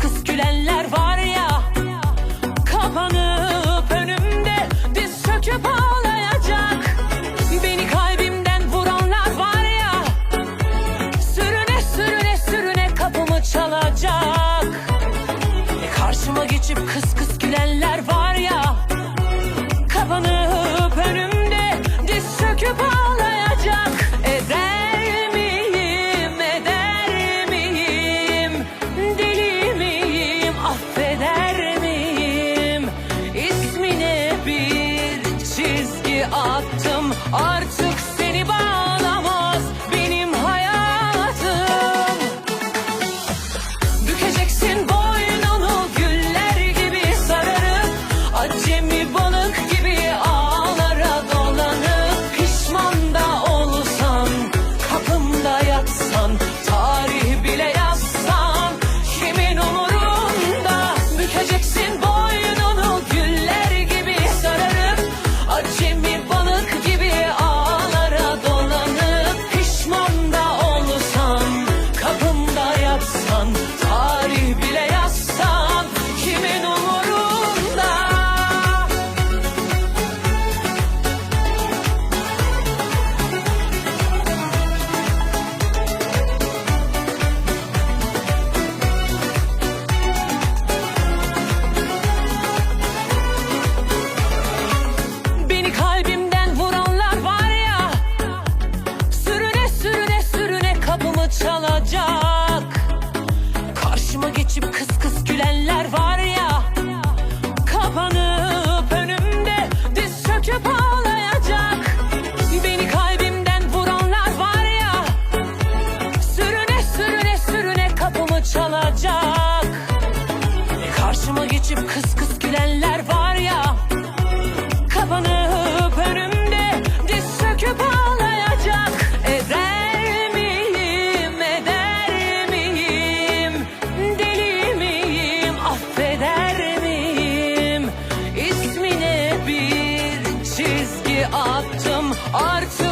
Kıs gülenler var ya Kapanıp önümde diz çöküp ağlayacak. Beni kalbimden vuranlar var ya Sürüne sürüne sürüne kapımı çalacak. E karşıma geçip kıs kıs gülenler var ya Artık açıp kıs kıs gülenler var ya. Kapanıp önümde diz söküp ağlayacak. Eder miyim, eder miyim? Deli miyim, affeder miyim? İsmine bir çizgi attım artık